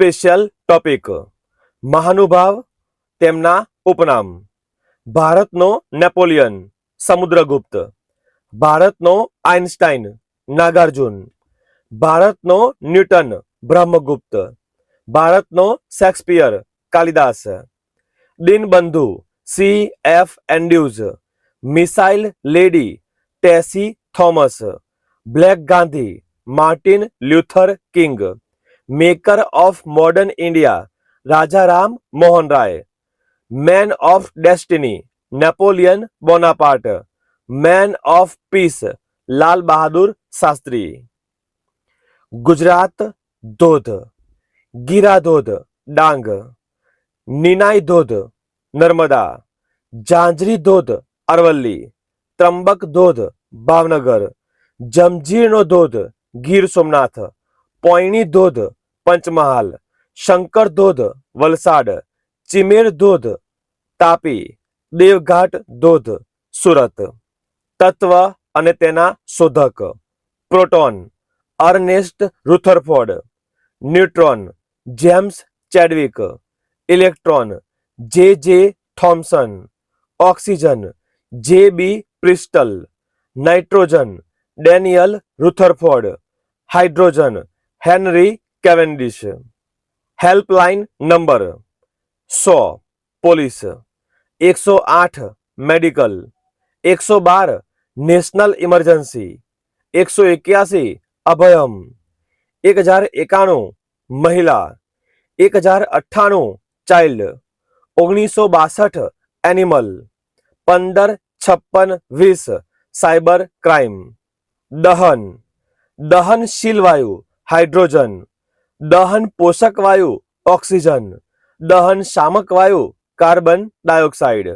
Special topic મહાનુભાવ તેમના ઉપનામ ભારતનો નેપોલિયન સમુદ્રગુપ્ત ભારતનો આઇન્સ્ટાઈન નાગાર્જુન ભારતનો ન્યૂટન બ્રહ્મગુપ્ત ભારતનો Shakespeare Kalidas Dinbandhu C F Andrews missile lady Tessy Thomas black Gandhi Martin Luther King maker of modern India Rajaram Mohan Roy man of destiny Napoleon Bonaparte man of peace Lal Bahadur Shastri Gujarat ધોધ ગીરા ધોધ ડાંગ નિનાઈ ધોધ નર્મદા ઝાંઝરી ધોધ અરવલ્લી ત્રંબક ધોધ ભાવનગર જમજીરનો ધોધ ગીર સોમનાથ પોયણી ધોધ પંચમહાલ શંકર ધોધ વલસાડ ચિમેર ધોધ તાપી દેવઘાટ ધોધ સુરત તત્વ અને તેના શોધક proton Ernest Rutherford neutron James Chadwick electron J J Thomson oxygen J B Priestley nitrogen Daniel Rutherford hydrogen henry Cavendish helpline number સો પોલીસ એકસો આઠ મેડિકલ એકસો બાર નેશનલ ઇમરજન્સી એકસો એક્યાસી અભયમ એક હજાર એકાણું મહિલા એક હજાર અઠ્ઠાણું ચાઇલ્ડ ઓગણીસો બાસઠ એનિમલ પંદર છપ્પન વીસ સાયબર ક્રાઇમ દહન દહનશીલ વાયુ હાઇડ્રોજન દહન પોષક વાયુ ઓક્સિજન દહન શામક વાયુ કાર્બન ડાયોક્સાઇડ.